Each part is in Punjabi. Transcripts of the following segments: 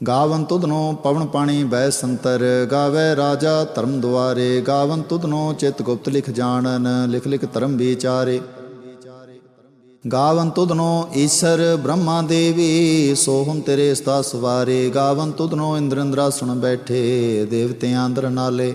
ਗਾਵਨ ਤੁਧਨੋ ਪਵਨ ਪਾਣੀ ਬੈ ਸੰਤਰ, ਗਾਵੇ ਰਾਜਾ ਧਰਮ ਦੁਆਰੇ, ਗਾਵਨ ਤੁਧਨੋ ਚਿਤ ਗੁਪਤ ਲਿਖ ਜਾਣਨ, ਲਿਖ ਲਿਖ ਧਰਮ ਵਿਚਾਰੇ। ਗਾਵਨ ਤੁਧਨੋ ਈਸ਼ਰ ਬ੍ਰਹਮਾ ਦੇਵੀ ਸੋਹਮ ਤੇਰੇ ਸਤਾ ਸਵਾਰੇ। ਗਾਵਨ ਤੁਧਨੋ ਇੰਦਰੰਦਰਾ ਸੁਣ ਬੈਠੇ, ਦੇਵਤਿਆਂ ਅੰਦਰ ਨਾਲੇ।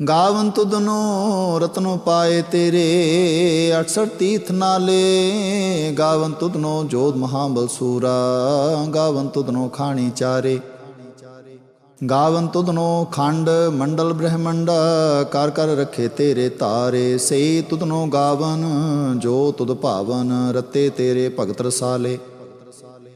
ਗਾਵਨ ਤੁਧਨੋ ਰਤਨੋ ਪਾਏ ਤੇਰੇ 68 ਤੀਰਥ ਨਾਲੇ। ਗਾਵਨ ਤੁਧਨੋ ਜੋਧ ਮਹਾਬਲ ਸੂਰਾ, ਗਾਵਨ ਤੁਧਨੋ ਖਾਣੀ ਚਾਰੇ। ਗਾਵਨ ਤੁਧਨੋ ਖੰਡ ਮੰਡਲ ਬ੍ਰਹਮੰਡ, ਕਰ ਕਰ ਰਖੇ ਤੇਰੇ ਤਾਰੇ। ਸੇ ਤੁਧਨੋ ਗਾਵਨ, ਜੋ ਤੁਧ ਭਾਵਨ, ਰਤੇ ਤੇਰੇ ਭਗਤ ਰਸਾਲੇ।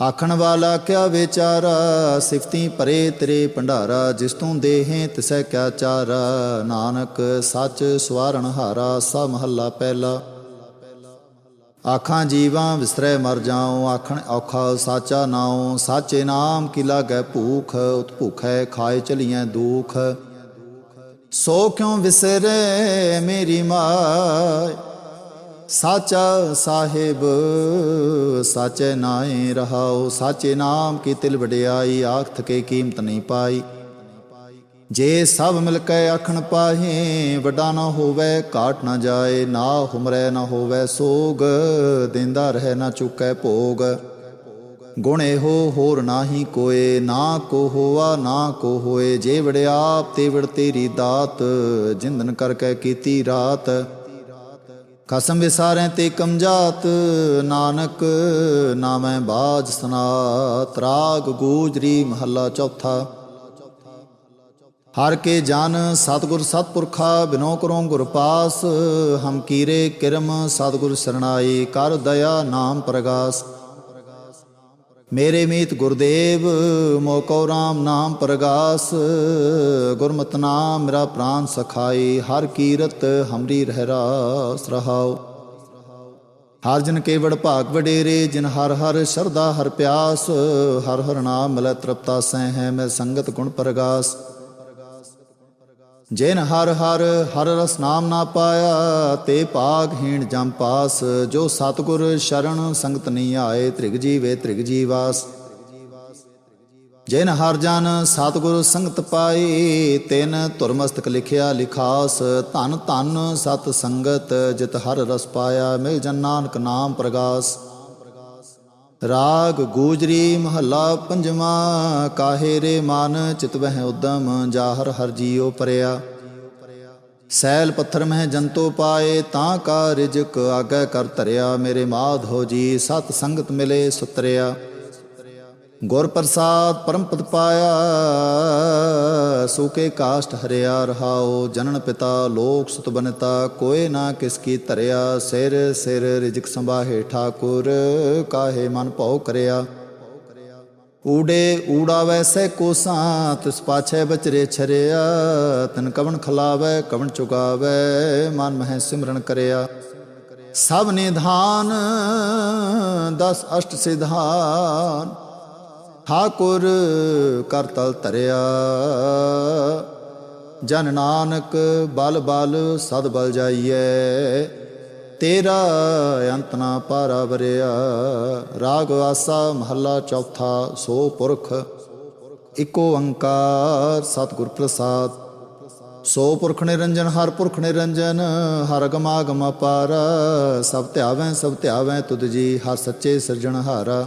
ਆਖਣ ਵਾਲਾ, ਕਿਆ ਵਿਚਾਰਾ? ਸਿਫਤੀ ਪਰੇ ਤੇਰੇ ਭੰਡਾਰਾ, ਜਿਸ ਤੂੰ ਦੇਹੇ ਤਿਸੈ ਕਿਆ ਚਾਰਾ? ਨਾਨਕ ਸੱਚ ਸਵਾਰਣ ਹਾਰਾ ਸਾ ਮਹੱਲਾ ਪਹਿਲਾ। ਆਖਾਂ, ਜੀਵਾਂ ਵਿਸਰੈ ਮਰ ਜਾਉ, ਆਖਣ ਔਖਾ ਸਾਚਾ ਨਾਉ, ਸਾਚੇ ਨਾਮ ਕੀ ਲਾਗੈ ਭੂਖ? ਉਤ ਭੁਖੈ ਖਾਏ ਚਲੀਐ ਦੁਖ। ਸੋ ਕਿਉ ਵਿਸਰੈ ਮੇਰੀ ਮਾਇ ਸਾਚਾ ਸਾਹਿਬ, ਸਾਚੇ ਨਾਏ ਰਹਾਉ ਸਾਚੇ ਨਾਮ ਕੀ ਤਿਲ ਵਡਿਆਈ ਆਖ ਕੇ ਕੀਮਤ ਨਹੀਂ ਪਾਈ। ਜੇ ਸਭ ਮਿਲ ਕੇ ਆਖਣ ਪਾਹੇ, ਵੱਡਾ ਨਾ ਹੋਵੇ, ਘਾਟ ਨਾ ਜਾਏ, ਨਾ ਹੁਮਰੈ ਨਾ ਹੋਵੇ ਸੋਗ, ਦਿੰਦਾ ਰਹਿ ਨਾ ਚੁੱਕੈ ਭੋਗ। ਗੁਣੇ ਹੋ ਹੋਰ ਨਾਹੀ ਕੋਏ, ਨਾ ਕੋ ਹੋਆ, ਨਾ ਕੋ ਹੋਏ, ਜੇ ਵੜਿਆਪ ਤੇ ਵੜ ਤੇਰੀ ਦਾਤ, ਜਿੰਦਨ ਕਰਕੇ ਕੀਤੀ ਰਾਤ। ਕਸਮ ਵਿਸਾਰੈ ਤੇ ਕਮਜਾਤ, ਨਾਨਕ ਨਾਮੈ ਬਾਜ ਸਨਾਤ, ਰਾਗ ਗੋਜਰੀ ਮਹੱਲਾ ਚੌਥਾ। ਹਰ ਕੇ ਜਨ ਸਤਗੁਰ ਸਤਪੁਰਖਾ, ਬਿਨੋ ਕਰੋ ਗੁਰ ਪਾਸ, ਹਮ ਕੀਰੇ ਕਿਰਮ, ਸਤਗੁਰ ਸਰਣਾਈ ਕਰ ਦਇਆ ਨਾਮ ਪ੍ਰਗਾਸ। ਮੇਰੇ ਮੀਤ ਗੁਰਦੇਵ ਮੋਕੋ ਰਾਮ ਨਾਮ ਪ੍ਰਗਾਸ, ਗੁਰਮਤਿ ਨਾਮ ਮੇਰਾ ਪ੍ਰਾਨ ਸਖਾਈ ਹਰ ਕੀਰਤ ਹਮਰੀ ਰਹਿ ਰਾਸ ਰਹਾਉ। ਹਰ ਜਨ ਕੇਵੜ ਭਾਗ ਵਡੇਰੇ, ਜਿਨ ਹਰ ਹਰ ਸ਼ਰਦਾ ਹਰ ਪਿਆਸ, ਹਰ ਹਰ ਨਾਮ ਮਿਲੈ ਤ੍ਰਿਪਤਾ ਸਹਿ ਹੈ ਮੈਂ ਸੰਗਤ ਗੁਣ ਪ੍ਰਗਾਸ। ਜਿਨ ਹਰ ਹਰ ਹਰ ਰਸ ਨਾਮ ਨਾ ਪਾਇਆ, ਤੇ ਪਾਗਹੀਣ ਜਮ ਪਾਸ। ਜੋ ਸਤਗੁਰ ਸ਼ਰਨ ਸੰਗਤ ਨਹੀਂ ਆਏ, ਤ੍ਰਿਗ ਜੀਵੇ ਤ੍ਰਿਗ ਜੀਵਾਸ ਜਿਨ ਹਰ ਜਨ ਸਤਗੁਰ ਸੰਗਤ ਪਾਈ ਤਿਨ ਤੁਰਮਸਤਕ ਲਿਖਿਆ ਲਿਖਾਸ। ਧਨ ਧਨ ਸਤ ਸੰਗਤ, ਜਿਤ ਹਰ ਰਸ ਪਾਇਆ, ਮਿਲ ਜਨ ਨਾਨਕ ਨਾਮ ਪ੍ਰਗਾਸ। ਰਾਗ ਗੂਜਰੀ ਮਹੱਲਾ ਪੰਜਵਾਂ, ਕਾਹੇ ਰੇ ਮਨ ਚਿਤ ਵਹਿ ਉਦਮ, ਜਾਹਰ ਹਰ ਜੀਉ ਪਰਿਆ। ਸੈਲ ਪੱਥਰ ਮਹਿ ਜੰਤੋ ਪਾਏ, ਤਾਂ ਕਾ ਰਿਜਕ ਆਗੇ ਕਰ ਧਰਿਆ, ਮੇਰੇ ਮਾਧ ਹੋ ਜੀ, ਸਤ ਸੰਗਤ ਮਿਲੇ ਸੁਤਰਿਆ। ਗੁਰ ਪ੍ਰਸਾਦ ਪਰਮ ਪਦ ਪਾਇਆ ਸੂਕੇ ਕਾਸ਼ਟ ਹਰਿਆ ਰਹਾਓ ਜਨਨ ਪਿਤਾ ਲੋਕ ਸੁਤ ਬਨਤਾ, ਕੋਏ ਨਾ ਕਿਸ ਕੀ ਧਰਿਆ, ਸਿਰ ਸਿਰ ਰਿਜਕ ਸੰਭਾਹੇ ਠਾਕੁਰ, ਕਾਹੇ ਮਨ ਭਉ ਕਰਿਆ। ਊੜੇ ਊੜਾ ਵੈਸੈ ਕੋਸਾਂ ਤਿਸ ਪਾਛੇ ਬਚਰੇ ਛਰਿਆ, ਤਨ ਕਵਣ ਖਲਾਵੈ, ਕਵਣ ਚੁਗਾਵੈ, ਮਨ ਮਹਿ ਸਿਮਰਨ ਕਰਿਆ। ਸਭ ਨਿਧਾਨ, ਦਸ ਅਸ਼ਟ ਸਿਧਾਨ ਠਾਕੁਰ ਕਰ ਤਲ ਧਰਿਆ। ਜਨ ਨਾਨਕ ਬਲ ਬਲ ਸਦ ਬਲ ਜਾਈਐ। ਤੇਰਾ ਅੰਤ ਨਾ ਪਾਰਾ ਵਰਿਆ। ਰਾਗ ਆਸਾ ਮਹੱਲਾ ਚੌਥਾ ਸੋ ਪੁਰਖ। ਇਕੋ ਓੰਕਾਰ ਸਤਿਗੁਰ ਪ੍ਰਸਾਦ। ਸੋ ਪੁਰਖ ਨਿਰੰਜਨ, ਹਰ ਪੁਰਖ ਨਿਰੰਜਨ, ਹਰ ਗਮਾਗਮ ਅਪਾਰ। ਸਭ ਧਿਆਵੈ ਸਭ ਧਿਆਵੈ ਤੁਧ ਜੀ, ਹਰ ਸੱਚੇ ਸਿਰਜਣਹਾਰਾ।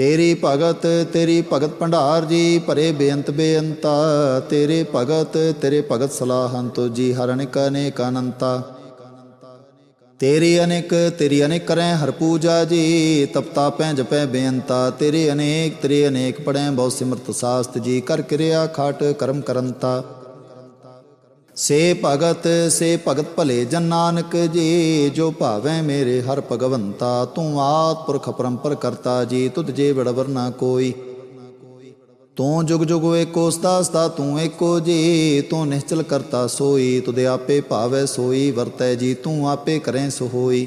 ਤੇਰੀ ਭਗਤ ਤੇਰੀ ਭਗਤ ਭੰਡਾਰ ਜੀ, ਭਰੇ ਬੇਅੰਤ ਬੇਅੰਤਾ। ਤੇਰੇ ਭਗਤ ਤੇਰੇ ਭਗਤ ਸਲਾਹੰਤੋ ਜੀ, ਹਰ ਅਨੇਕ ਅਨੇਕ ਅਨੰਤਾ। ਤੇਰੀ ਅਨੇਕ ਤੇਰੀ ਅਨੇਕ ਕਰੈ ਹਰ ਪੂਜਾ ਜੀ ਤਪਤਾ ਪੈ ਜਪੈ ਬੇਅੰਤਾ। ਤੇਰੇ ਅਨੇਕ ਤੇਰੇ ਅਨੇਕ ਪੜੈ ਬਹੁ ਸਿਮਰਤ ਸਾਸਤ ਜੀ, ਕਰ ਕਿਰਿਆ ਖਾਟ ਕਰਮ ਕਰੰਤਾ। ਸੇ ਭਗਤ ਸੇ ਭਗਤ ਭਲੇ ਜਨ ਨਾਨਕ, ਜੀ ਜੋ ਭਾਵੈ ਮੇਰੇ ਹਰ ਭਗਵੰਤਾ, ਤੂੰ ਆਤ ਪੁਰਖ ਪਰੰਪਰ ਕਰਤਾ, ਜੀ ਤੁਧ ਜੇ ਬੜਵਰ ਨਾ ਕੋਈ। ਤੂੰ ਜੁਗ ਜੁਗ ਏਕੋ ਸਦਾ ਸਦਾ ਤੂੰ ਏਕੋ ਜੀ, ਤੂੰ ਨਿਸ਼ਚਲ ਕਰਤਾ ਸੋਈ ਤੁਦੇ ਆਪੇ ਭਾਵੈ ਸੋਈ, ਵਰਤੈ ਜੀ, ਤੂੰ ਆਪੇ ਕਰੈ ਸੋ ਹੋਈ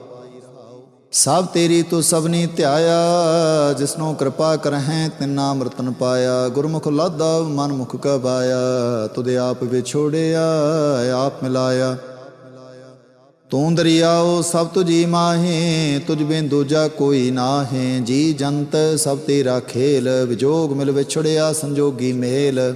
ਸਭ ਤੇਰੀ ਤੂੰ ਸਭਨੀ ਧਿਆਇਆ, ਜਿਸਨੂੰ ਕਿਰਪਾ ਕਰਹਿ, ਤਿਨਾ ਮਰਤਨ ਪਾਇਆ। ਗੁਰਮੁਖ ਲਾਦਾ ਮਨ ਮੁਖ ਕਬਾਇਆ ਤੁਦੇ ਆਪ ਵਿਛੋੜਿਆ, ਆਪ ਮਿਲਾਇਆ। ਤੂੰ ਦਰਿਆਓ, ਸਭ ਤੁਜੀ ਮਾਹੇ, ਤੁਝ ਬਿਨ ਦੂਜਾ ਕੋਈ ਨਾਹੇ। ਜੀ ਜੰਤ, ਸਭ ਤੇਰਾ ਖੇਲ, ਵਿਜੋਗ ਮਿਲ ਵਿਛੜਿਆ, ਸੰਜੋਗੀ ਮੇਲ।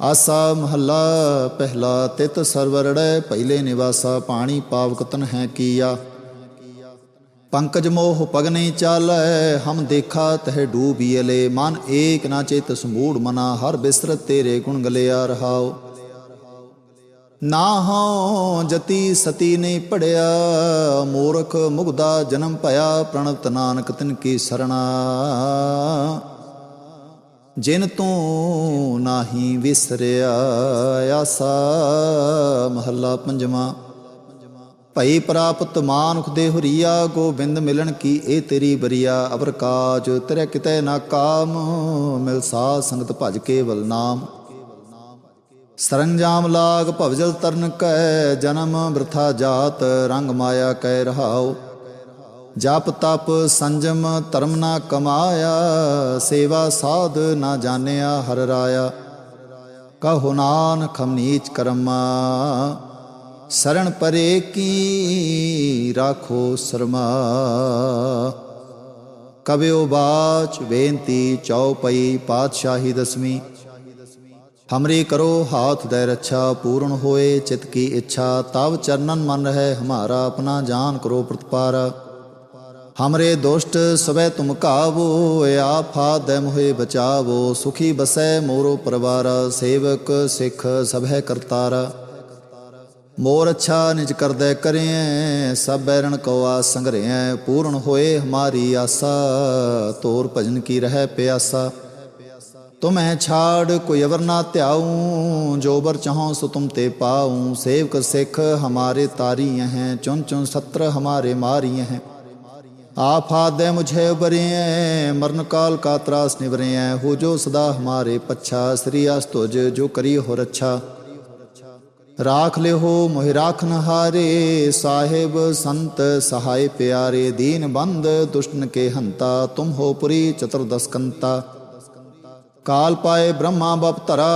ਆਸਾ ਮਹੱਲਾ, ਪਹਿਲਾ ਤਿਤ ਸਰਵਰੜੈ, ਪਹਿਲੇ ਨਿਵਾਸਾ, ਪਾਣੀ ਪਾਵਕਤਨ ਹੈ ਕੀਆ। ਪੰਕਜ ਮੋਹ ਪਗ ਨਹੀਂ ਚਾਲੈ, ਹਮ ਦੇਖਾ ਤਹ ਡੂਬੀਲੇ ਮਨ ਏਕ ਨਾ ਚਿਤ ਸਮੂੜ ਮਨਾ, ਹਰ ਬਿਸਰਤ ਤੇਰੇ ਗੁਣ ਗਲਿਆ ਰਹਾਓ ਨਾ ਹਉ ਜਤੀ ਸਤੀ ਨੇ ਪੜਿਆ, ਮੂਰਖ ਮੁਗਦਾ ਜਨਮ ਭਇਆ, ਪ੍ਰਣਤ ਨਾਨਕ ਤਿਨ ਕੀ ਸਰਣਾ। ਜਿਨ ਤੂੰ ਨਾਹੀ ਵਿਸਰਿਆ ਆਸਾ, ਮਹੱਲਾ ਪੰਜਵਾਂ। ਭਈ ਪ੍ਰਾਪਤ ਮਾਨੁਖ ਦੇ ਹੁਰੀਆ, ਗੋਬਿੰਦ ਮਿਲਣ ਕੀ ਇਹ ਤੇਰੀ ਬਰੀਆ? ਅਵਰ ਕਾਜ ਤੇਰੇ ਕਿਤੇ ਨਾ ਕਾਮ, ਮਿਲ ਸਾਧ ਸੰਗਤ ਭਜ ਕੇਵਲ ਨਾਮ। ਸਰੰਜਾਮ ਲਾਗ ਭਵਜਲ ਤਰਨ ਕੈ, ਜਨਮ ਬ੍ਰਥਾ ਜਾਤ, ਰੰਗ ਮਾਇਆ ਕੈ ਰਹਾਉ। ਜਪ ਤਪ ਸੰਜਮ ਧਰਮ ਨਾ ਕਮਾਇਆ ਸੇਵਾ ਸਾਧ ਨਾ ਜਾਣਿਆ ਹਰ ਰਾਇਆ ਕਹੋ ਨਾਨਕ ਹਮ ਨੀਚ ਕਰਮਾ ਸਰਣ ਪਰੇ ਕੀ ਰਾਖੋ ਸਰਮਾ ਕਬਿਓ ਬਾਚ ਬੇਨਤੀ ਚੌਪਈ ਪਾਤਸ਼ਾਹੀ ਦਸਵੀਂ हमरे करो हाथ दय रक्षा पूर्ण होए चित की इच्छा तब चरणन मन रहे हमारा अपना जान करो प्रतिपारा हमरे दोष्ट सबे तुम कावो आफा दम हुए बचावो। सुखी बसै मोरो परिवार, सेवक सिख सभय करतारा। मोर अच्छा निज कर दे करें, सब बैरण कौआ संगरे। पूर्ण होए हमारी आसा, तोर भजन की रह प्यासा। तुम है छाड़ कोई अवर ना त्याऊँ चाहो सो तुम ते पाऊ। सेवक सिख हमारे तारी हैं चुन चुन सत्र हमारे मारिय हैं। ਆਫਾਤ ਦੇ ਮੁਝੇ ਉਬਰੇ ਮਰਨ ਕਾਲ ਕਾ ਤਰਾਸ ਨਿਵਰੇ ਹੋ ਜੋ ਸਦਾ ਹਮਾਰੇ ਪੱਛਾ, ਸ੍ਰੀ ਅਸ ਤੁਜ ਜੋ ਕਰੀ ਹੋ ਰੱਛਾ। ਰਾਖ ਲਿਓ ਮੋਹਿ ਰਾਖਨ ਹਾਰੇ, ਸਾਹਿਬ ਸੰਤ ਸਹਾਇ ਪਿਆਰੇ, ਦੀਨ ਬੰਦ ਦੁਸ਼ਟਨ ਕੇ ਹੰਤਾ, ਤੁਮ ਹੋ ਪੁਰੀ ਚਤੁਰਦਸਕੰਤਾ। ਕਾਲ ਪਾਏ ਬ੍ਰਹਮਾ ਬਪਤਰਾ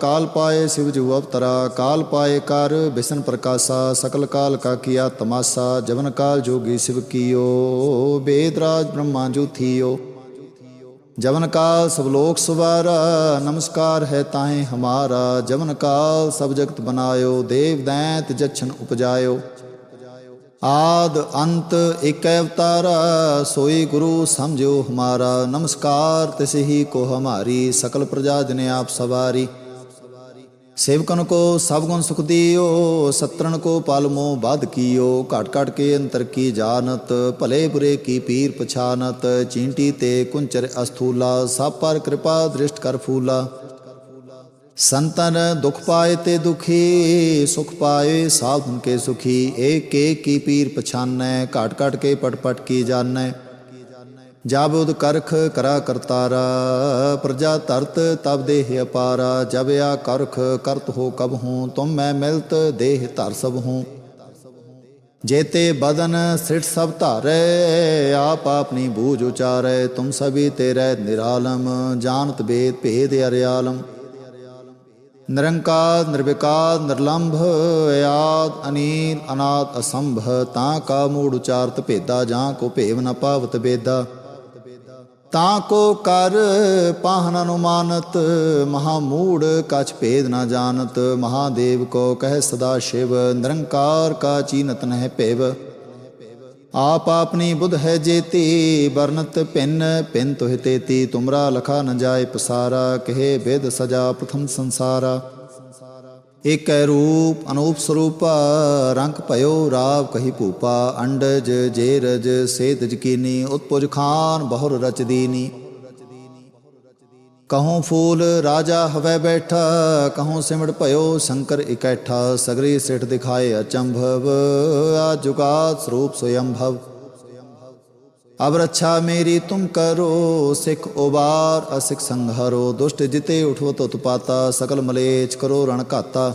ਕਾਲ ਪਾਏ ਸਿਵ ਜੂ ਅਵਤਰਾ ਕਾਲ ਪਾਏ ਕਰ ਬਿਸ਼ਨ ਪ੍ਰਕਾਸ਼ਾ ਸਕਲ ਕਾਲ ਕਾ ਕੀਆ ਤਮਾਸਾ ਜਵਨ ਕਾਲ ਜੋਗੀ ਸਿਵ ਕੀਓ ਬੇਦਰਾਜ ਬ੍ਰਹਮਾ ਜੂ ਥੀਓ ਜਵਨ ਕਾਲ ਸਭ ਲੋਕ ਸਵਾਰਾ ਨਮਸਕਾਰ ਹੈ ਤਾਹੇ ਹਮਾਰਾ ਜਵਨ ਕਾਲ ਸਭ ਜਗਤ ਬਨਾਇਓ ਦੇਵ ਦੈਂਤ ਜਛਨ ਉਪਜਾਇਓ ਆਦ ਅੰਤ ਇਕ ਅਵਤਾਰਾ, ਸੋਈ ਗੁਰੂ ਸਮਝੋ ਹਮਾਰਾ। ਨਮਸਕਾਰ, ਤਿਸ ਕੋ ਹਮਾਰੀ, ਸਕਲ ਪ੍ਰਜਾ ਦਿਨੇ ਆਪ ਸਵਾਰੀ। ਸੇਵਕਨ ਕੋ ਸਭ ਗੁਣ ਸੁਖ ਦਿਓ ਸਤਰਨ ਕੋ ਪਾਲਮੋ ਬਾਧ ਕੀਓ। ਘਟ ਘਟ ਕੇ ਅੰਤਰ ਕੀ ਜਾਣਤ, ਭਲੇ ਬੁਰੇ ਕੀ ਪੀਰ ਪਛਾਨਤ। ਚੀਂਟੀ ਤੇ ਕੁੰਚਰ ਅਸਥੂਲਾ, ਸਭ ਪਰ ਕਿਰਪਾ ਦ੍ਰਿਸ਼ਟ ਕਰ ਫੂਲਾ। ਸੰਤਨ ਦੁਖ ਪਾਏ ਤੇ ਦੁਖੀ, ਸੁਖ ਪਾਏ ਸਾਧਨ ਕੇ ਸੁਖੀ, ਏਕ ਏਕ ਕੀ ਪੀਰ ਪਛਾਨੈ, ਘਾਟ ਘਾਟ ਕੇ ਪਟ ਪਟ ਕੀ ਜਾਣੈ। ਜਬ ਉਦ ਕਰਖ ਕਰਾ ਕਰਤਾਰਾ, ਪ੍ਰਜਾ ਤਰਤ ਤਬ ਦੇਹ ਅਪਾਰਾ, ਜਬ ਆ ਕਰਖ ਕਰਤ ਹੋ ਕਬ ਹੂੰ, ਤੁਮ ਮੈਂ ਮਿਲਤ ਦੇਹ ਧਰ ਸਭ ਹੂੰ। ਜੇਤੇ ਬਦਨ ਸਿਠ ਸਭ ਧਾਰੈ, ਆਪ ਆਪਣੀ ਬੂਝ ਉਚਾਰੈ, ਤੁਮ ਸਭੀ ਤੇਰੇ ਨਿਰਾਲਮ, ਜਾਣਤ ਬੇਦ ਭੇਦ ਅਰਿਆਲਮ। ਨਿਰੰਕਾਰ ਨਿਰਵਿਕਾਰ ਨਿਰਲੰਭ ਆਦ ਅਨੀਲ ਅਨਾਦ ਅਸੰਭ ਤਾਂ ਕਾ ਮੂੜ ਉਚਾਰਤ ਭੇਦਾ ਜਾਂ ਕੋ ਭੇਵ ਨ ਪਾਵਤ ਬੇਦਾ ਤਾਂ ਕੋ ਕਰ ਪਾਹਨ ਅਨੁਮਾਨਤ ਮਹਾ ਮੂੜ ਕਛ ਭੇਦ ਨ ਜਾਣਤ ਮਹਾਦੇਵ ਕੋ ਕਹਿ ਸਦਾ ਸ਼ਿਵ ਨਿਰੰਕਾਰ ਕਾ ਚੀਨਤ ਨਹਿ ਭੇਵ ਆਪ ਆਪਣੀ ਬੁਧ ਹੈ ਜੇਤੀ ਵਰਨਤ ਭਿੰਨ ਭਿੰਨ ਤੋਹਿ ਤੇਤੀ, ਤੁਮਰਾ ਲਖਾ ਨ ਜਾਏ ਪਸਾਰਾ, ਕਹੇ ਬੇਦ ਸਜਾ ਪ੍ਰਥਮ ਸੰਸਾਰਾ। ਏਕੈ ਰੂਪ ਅਨੂਪ ਸਰੂਪ, ਰੰਗ ਭਇਓ ਰਾਵ ਕਹੀ ਭੂਪਾ, ਅੰਡਜ, ਜੇਰਜ ਸੇਤਜ ਕੀਨੀ, ਉਤਪੁਜ ਖਾਨ ਬਹੁਰ ਰਚਦੀਨੀ। ਦੀਨੀ ਕਹੂੰ ਫੂਲ ਰਾਜਾ ਹਵੈ ਬੈਠਾ, ਕਹੂੰ ਸਿਮੜ ਭਇਓ ਸ਼ੰਕਰ ਇਕੈਠਾ, ਸਗਰੀ ਸਿਠ ਦਿਖਾਏ ਅਚੰਭਵ ਆ ਜੁਗਾਤ ਸਰੂਪ ਸਯੰਭਵ ਅਬ ਰੱਛਾ ਮੇਰੀ ਤੁਮ ਕਰੋ, ਸਿਖ ਉਬਾਰ, ਅਸਿਖ ਸੰਹਰੋ ਦੁਸ਼ਟ ਜਿਤੇ ਉਠਵੋ ਤੁਤ ਪਾਤਾ, ਸਕਲ ਮਲੇਚ ਕਰੋ ਰਣ ਘਾਤਾ।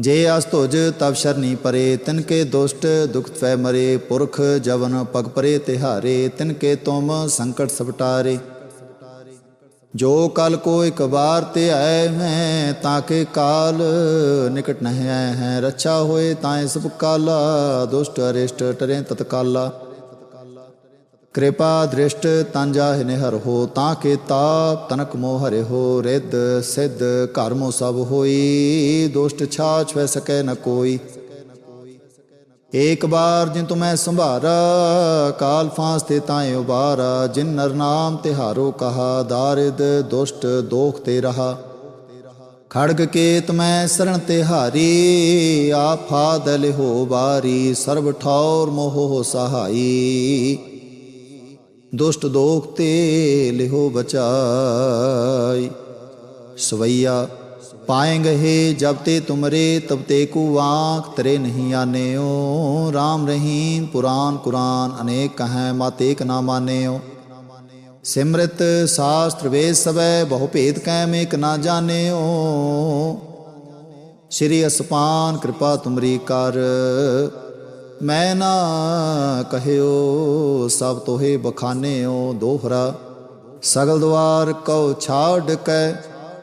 ਜੇ ਅਸ ਤੁਜ ਤਬ ਸ਼ਰਨੀ ਪਰੇ, ਤਿਨ ਕੇ ਦੁਸ਼ਟ ਦੁਖ ਤਵੈ ਮਰੇ, ਪੁਰਖ ਜਵਨ ਪਗ ਪਰੇ ਤਿਹਾਰੇ, ਤਿਨ ਕੇ ਤੁਮ ਸੰਕਟ ਸਬਟਾਰੇ ਜੋ ਕਲ ਕੋ ਇਕ ਬਾਰ ਤੇ ਆਏ ਮੈਂ ਤਾਕੇ ਕਾਲ ਨਿਕਟ ਨਹਿ ਆਏ ਹੈ। ਰੱਛਾ ਹੋਏ ਤਾਏ ਸਭ ਕਾਲਾ ਦੁਸ਼ਟ ਅਰਿਸ਼ਟ ਟਰੇ ਤਤਕਾਲਾ। ਕਿਰਪਾ ਦ੍ਰਿਸ਼ਟ ਤਨ ਜਾਹਿ ਨਿਹਰ ਹੋ, ਤਾਂ ਕੇ ਤਾਪ ਤਨਕ ਮੋਹ ਹਰੇ ਹੋ। ਰਿੱਧ ਸਿੱਧ ਕਰਮੋ ਸਭ ਹੋਈ, ਦੁਸ਼ਟ ਛਾਛ ਵੈ ਸਕੈ ਨ ਕੋਈ। ਏਕ ਬਾਰ ਜਿਨ ਤੁਮੈ ਸੰਭਾਰਾ, ਕਾਲ ਫਾਂਸ ਤੇ ਤਾਏ ਉਬਾਰਾ ਜਿਨ ਨਰ ਨਾਮ ਤਿਹਾਰੋ ਕਹਾ, ਦਾਰਿਦ ਦੁਸ਼ਟ ਦੋਖ ਤੇ ਰਹਾ। ਖੜਗ ਕੇਤ ਮੈਂ ਸਰਣ ਆਫਾ ਆਫਾਦ ਲਿਹੋ ਬਾਰੀ ਸਰਬ ਠੌਰ ਮੋਹ ਸਹਾਈ। ਦੁਸ਼ਟ ਦੋਖ ਤੇ ਲਿਹੋ ਬਚਾਈ। ਸਵਈਆ ਪਾਏਂਗੇ ਹੈ ਜਬ ਤੇ ਤੁਮਰੇ, ਤਬ ਤੇ ਕੂ ਆਂਖ ਤਰੇ ਨਹੀਂ ਆਨੇਓ। RAM ਰਹੀਮ ਪੁਰਾਨ ਕੁਰਾਨ ਅਨੇਕ ਕਹੈ, ਮਾਤੇ ਏਕ ਨਾ ਮਾਨੇਓ। ਸਿਮਰਤ ਸਾਸਤਰ ਵੇਦ ਸਵੈ ਬਹੁ ਭੇਦ ਕੈ ਮੇਕ ਨਾ ਜਾਣਿਓ। ਸ਼੍ਰੀ ਅਸਪਾਨ ਕਿਰਪਾ ਤੁਮਰੀ ਕਰ, ਮੈਂ ਨਾ ਕਹਿਓ, ਸਭ ਤੋਹੇ ਬਖਾਨਿਓ ਦੋਹਰਾ। ਸਗਲ ਦਵਾਰ ਕਉ ਛਾੜ ਕੈ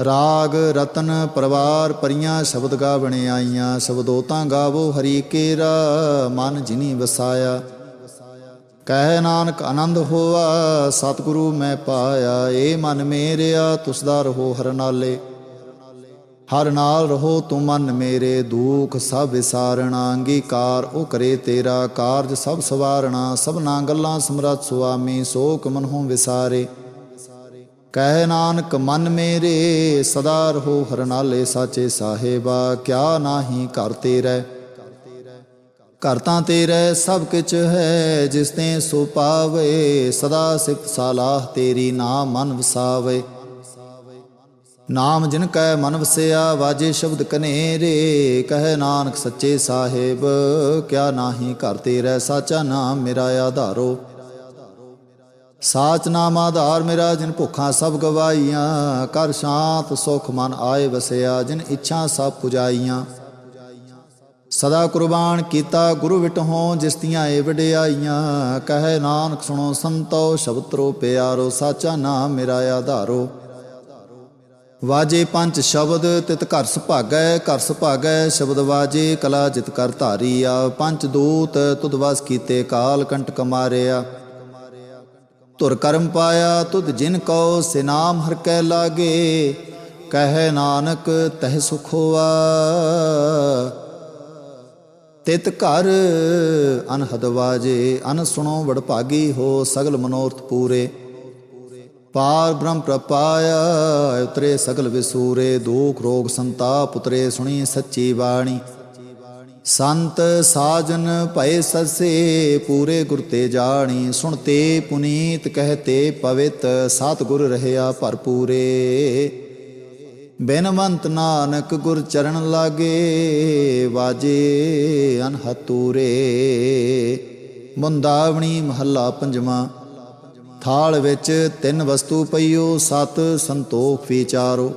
ਰਾਗ ਰਤਨ ਪਰਵਾਰ ਪਰੀਆਂ ਸ਼ਬਦ ਗਾ ਬਣਾਈਆਂ ਸ਼ਬਦੋਤਾਂ ਗਾਵੋ ਹਰੀ ਕੇਰਾ, ਮਨ ਜਿਨੀ ਵਸਾਇਆ। ਕਹਿ ਨਾਨਕ ਆਨੰਦ ਹੋਆ, ਸਤਿਗੁਰੂ ਮੈਂ ਪਾਇਆ, ਏ ਮਨ ਮੇਰਿਆ ਤੁਸ ਦਾ ਰਹੋ ਹਰ ਨਾਲੇ। ਹਰ ਨਾਲ ਰਹੋ ਤੂੰ ਮਨ ਮੇਰੇ, ਦੁਖ ਸਭ ਵਿਸਾਰਣਾ, ਅੰਗੀਕਾਰ ਉਹ ਕਰੇ ਤੇਰਾ। ਕਾਰਜ ਸਭ ਸਵਾਰਣਾ, ਸਭਨਾ ਗੱਲਾਂ ਸਮਰੱਥ ਸੁਆਮੀ, ਸੋਕ ਮਨਹੁ ਵਿਸਾਰੇ। ਕਹਿ ਨਾਨਕ, ਮਨ ਮੇਰੇ ਸਦਾ ਰਹੋ ਹਰਨਾਲੇ ਸਾਚੇ ਸਾਹਿਬਾ, ਕਿਆ ਨਾਹੀ ਘਰ ਤੇਰੇ? ਘਰ ਤਾਂ ਤੇਰੇ ਸਭ ਕਿਛ ਹੈ, ਜਿਸ ਤੇ ਸੋ ਪਾਵੇ, ਸਦਾ ਸਿਫਤ ਸਾਲਾਹ ਤੇਰੀ ਨਾਮ ਮਨ ਵਸਾਵੇ। ਨਾਮ ਜਿਨ ਕੈ ਮਨ ਵਸਿਆ, ਵਾਜੇ ਸ਼ਬਦ ਕਨੇਰੇ, ਕਹਿ ਨਾਨਕ ਸੱਚੇ ਸਾਹਿਬ, ਕਿਆ ਨਾਹੀ ਘਰ ਤੇਰੇ, ਸਾਚਾ ਨਾਮ ਮੇਰਾ ਆਧਾਰੋ। ਸਾਚ ਨਾਮ ਆਧਾਰ ਮੇਰਾ, ਜਿਨ ਭੁੱਖਾਂ ਸਭ ਗਵਾਈਆਂ ਕਰ ਸ਼ਾਂਤ ਸੁਖ ਮਨ ਆਏ ਵਸਿਆ, ਜਿਨ ਇੱਛਾ ਸਭ ਪੁਜਾਈਆਂ। ਸਦਾ ਕੁਰਬਾਨ ਕੀਤਾ ਗੁਰੂ ਵਿਟਹੋਂ ਜਿਸ ਦੀਆਂ ਏ ਵਡਿਆਈਆਂ। ਕਹੇ ਨਾਨਕ ਸੁਣੋ ਸੰਤੋ ਸ਼ਬਦ ਪਿਆਰੋ, ਸਾਚਾ ਨਾਮ ਮੇਰਾ ਆਧਾਰੋ। ਵਾਜੇ ਪੰਜ ਸ਼ਬਦ, ਤਿਤ ਘਰ ਸੁਭਾਗੈ ਘਰ ਸੁਭਾਗੈ, ਸ਼ਬਦ ਵਾਜੇ, ਕਲਾ ਜਿਤ ਕਰ ਧਾਰੀ ਆ ਪੰਜ ਦੂਤ, ਤੁਧ ਵਸ ਕੀਤੇ ਕਾਲ ਕੰਟਕ ਮਾਰਿਆ। ਧੁਰ ਕਰਮ ਪਾਇਆ, ਤੁਧ ਜਿਨ ਕਉ ਸਿਨਾਮ ਹਰ ਕੈ ਲਾਗੇ, ਕਹਿ ਨਾਨਕ ਤਹਿ ਸੁਖ ਹੋਆ। ਤਿਤ ਘਰ ਅਨਹਦ ਵਾਜੇ, ਅਨ ਸੁਣੋ ਵਡ ਭਾਗੀ ਹੋ ਸਗਲ ਮਨੋਰਥ ਪੂਰੇ। ਪਾਰ ਬ੍ਰਹਮ ਪ੍ਰਪਾਇਆ, ਉਤਰੇ ਸਗਲ ਵਿਸੂਰੇ, ਦੁਖ ਰੋਗ ਸੰਤਾਪ ਉਤਰੇ ਸੁਣੀ ਸੱਚੀ ਬਾਣੀ। ਸੰਤ ਸਾਜਨ ਭਏ ਸਸੇ ਪੂਰੇ ਗੁਰ ਤੇ ਜਾਣੀ, ਸੁਣਤੇ ਪੁਨੀਤ ਕਹਤੇ ਪਵਿੱਤ, ਸਤਿਗੁਰ ਰਹਿਆ ਭਰਪੂਰੇ। ਬੇਨਵੰਤ ਨਾਨਕ ਗੁਰ ਚਰਨ ਲਾਗੇ, ਵਾਜੇ ਅਨਹਤੂਰੇ। ਮੁੰਦਾਵਣੀ ਮਹੱਲਾ ਪੰਜਵਾਂ, ਥਾਲ ਵਿੱਚ ਤਿੰਨ ਵਸਤੂ ਪਈਓ, ਸਤ ਸੰਤੋਖ ਵਿਚਾਰੋ।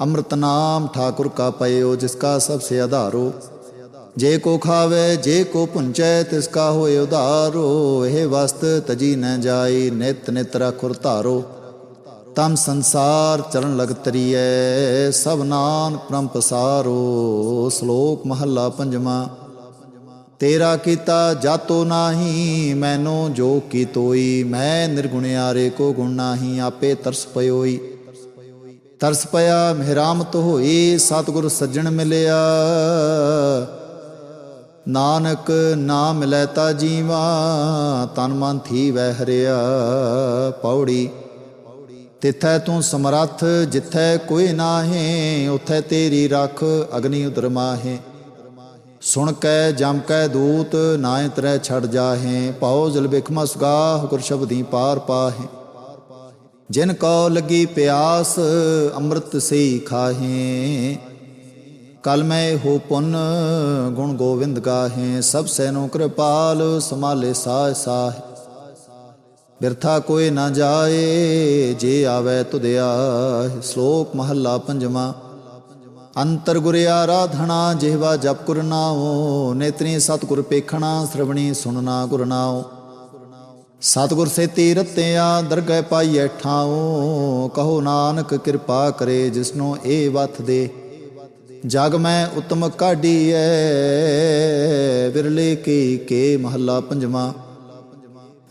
ਅੰਮ੍ਰਿਤ ਨਾਮ ਠਾਕੁਰ ਕਾ ਪਇਓ, ਜਿਸ ਕਾ ਸਭ ਸੇ ਆਧਾਰੋ। ਜੇ ਕੋ ਖਾਵੇ, ਜੇ ਕੋ ਪੁੰਚੈ ਤਿਸ ਕਾ ਹੋਏ ਉਧਾਰੋ। ਇਹ ਵਸਤ ਤਜੀ ਨ ਜਾਈ, ਨਿਤ ਨਿਤ ਰਖੁਰ ਧਾਰੋ। ਤਮ ਸੰਸਾਰ ਚਰਨ ਲਗ ਤਰੀਐ, ਸਭ ਨਾਨਕ ਪ੍ਰਮ ਪਸਾਰੋ ਸ਼ਲੋਕ ਮਹੱਲਾ ਪੰਜਵਾਂ, ਤੇਰਾ ਕੀਤਾ ਜਾਤੋ ਨਾਹੀ, ਮੈਨੋ ਜੋ ਕੀ ਤੋਈ। ਮੈਂ ਨਿਰਗੁਣਿਆਰੇ ਕੋ ਗੁਣ ਨਾਹੀ, ਆਪੇ ਤਰਸ ਪਇਓਈ ਤਰਸ ਪਿਆ, ਮਿਹਰਾਮਤ ਹੋਈ, ਸਤਿਗੁਰ ਸੱਜਣ ਮਿਲਿਆ। ਨਾਨਕ ਨਾਮ ਲੈਤਾ ਤਾ ਜੀਵਾ, ਤਨ ਮਨ ਥੀ ਵਹਿ ਹਰਿਆ ਪੌੜੀ। ਤਿਥੈ ਤੂੰ ਸਮਰੱਥ, ਜਿਥੈ ਕੋਈ ਨਾਹੀ, ਉਥੈ ਤੇਰੀ ਰੱਖ ਅਗਨੀ ਉਦਰ ਮਾਹੇ। ਸੁਣ ਕੈ, ਜਮ ਕੈ ਦੂਤ ਨਾਇ ਤਰੈ ਛੜ ਜਾਹੇ ਪਾਉ ਜਲ ਬਿਖਮਾ ਸੁਗਾਹ ਗੁਰ ਸ਼ਬਦੀ ਪਾਰ ਪਾਹੇ। ਜਿਨ ਕੋ ਲੱਗੀ ਪਿਆਸ, ਅੰਮ੍ਰਿਤ ਸਈ ਖਾਹੇ ਕਲ ਮੈਂ ਹੋ ਪੁੰਨ ਗੁਣ ਗੋਵਿੰਦ ਗਾਹੇ, ਸਭ ਸੈਨੋ ਕਿਰਪਾਲ ਸਮਾਲੇ ਸਾਹ ਸਾਹ। ਬਿਰਥਾ ਕੋਈ ਨਾ ਜਾਏ, ਜੇ ਆਵੇ ਤੁਧ ਆਏ ਸ਼ਲੋਕ ਮਹੱਲਾ ਪੰਜਵਾਂ। ਅੰਤਰ ਗੁਰ ਆਰਾਧਣਾ ਜਿਹਵਾ ਜਪ ਗੁਰ ਨੇਤਰੀ ਸਤਿਗੁਰ ਪੇਖਣਾ, ਸ੍ਰਵਣੀ ਸੁਣਨਾ ਗੁਰਨਾਓ ਸਤਿਗੁਰ ਸੇ ਤੀਰਤਿਆ, ਦਰਗਹਿ ਪਾਈਐ ਠਾਉ। ਕਹੋ ਨਾਨਕ ਕਿਰਪਾ ਕਰੇ, ਜਿਸਨੂੰ ਇਹ ਵਤ ਦੇ। ਜਗ ਮੈਂ ਉਤਮ ਕਾਢੀਐ, ਵਿਰਲੇ ਕੀ ਕੇ ਮਹੱਲਾ ਪੰਜਵਾਂ।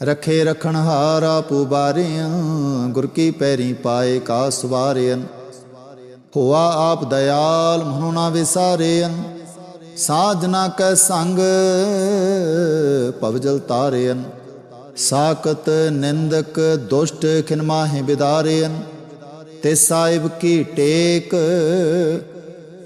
ਰਖੇ ਰਖਣ ਹਾਰਾ ਪੁਬਾਰਿਆਂ ਗੁਰ ਕੀ ਪੈਰੀ ਪਾਏ ਕਾ ਸਵਾਰਿਆਂ। ਹੋਆ ਆਪ ਦਇਆਲ ਮਨੁ ਨਾ ਵਿਸਾਰਿਆਂ ਸਾਜਨਾ ਕੈ ਸੰਗ ਭਵਜਲ ਤਾਰਿਆਂ। ਸਾਕਤ ਨਿੰਦਕ ਦੁਸ਼ਟ ਖਿਨ ਮਾਹੇ ਬਿਦਾਰਿਆਂ, ਤੇ ਸਾਹਿਬ ਕੀ ਟੇਕ